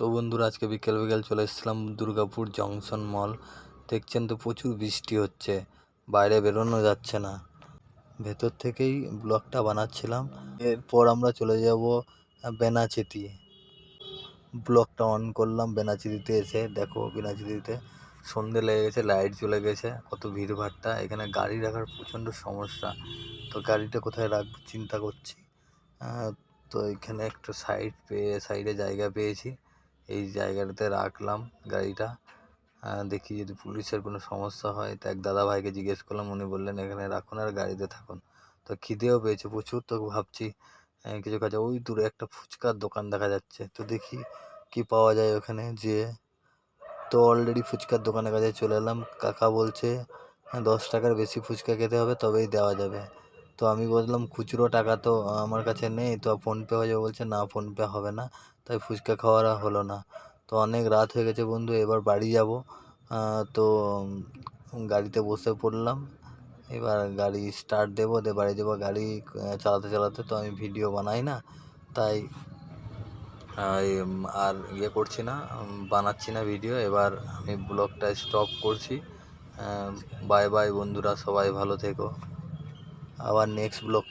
তো বন্ধুরা, আজকে বিকেল বিকেল চলে এসেছিলাম দুর্গাপুর জংশন মল। দেখছেন তো প্রচুর বৃষ্টি হচ্ছে, বাইরে বেরোনো যাচ্ছে না। ভেতর থেকেই ব্লগটা বানাচ্ছিলাম। এরপর আমরা চলে যাব বেনাচিতি। ব্লগটা অন করলাম বেনাচিতিতে এসে। দেখো বেনাচিতিতে সন্ধে লেগে গেছে, লাইট চলে গেছে, কত ভিড় ভাট্টা এখানে গাড়ি রাখার প্রচণ্ড সমস্যা। তো গাড়িটা কোথায় রাখব চিন্তা করছি। তো এখানে একটা সাইড পেয়ে সাইডে জায়গা পেয়েছি। এই জায়গাটাতে রাখলাম গাড়িটা। দেখি যদি পুলিশের কোনো সমস্যা হয় তো এক দাদা ভাইকে জিজ্ঞেস করলাম, উনি বললেন, এখানে রাখুন আর গাড়িতে থাকুন। তো খিদেও পেয়েছে প্রচুর, তো ভাবছি কিছু কাজে, ওই দূরে একটা ফুচকার দোকান দেখা যাচ্ছে। তো দেখি কি পাওয়া যায় ওখানে যেয়ে। তো অলরেডি ফুচকার দোকানের কাছে চলে এলাম। কাকা বলছে হ্যাঁ দশ টাকার বেশি ফুচকা খেতে হবে, তবেই দেওয়া যাবে। তো আমি বললাম, খুচরো টাকা তো আমার কাছে নেই, তো ফোনপে হয়ে যাবে। বলছে, না, ফোনপে হবে না। তাই ফুচকা খাওয়ার হলো না। তো অনেক রাত হয়ে গেছে বন্ধু, এবার বাড়ি যাব। তো গাড়িতে বসে পড়লাম। এবার গাড়ি স্টার্ট দেবো, দিয়ে বাড়ি যাব গাড়ি চালাতে চালাতে। তো আমি ভিডিও বানাই না, তাই আর ইয়ে করছি না বানাচ্ছি না ভিডিও এবার আমি ব্লগটা স্টপ করছি। বাই বাই বন্ধুরা, সবাই ভালো থেকো। আবার নেক্সট ব্লগ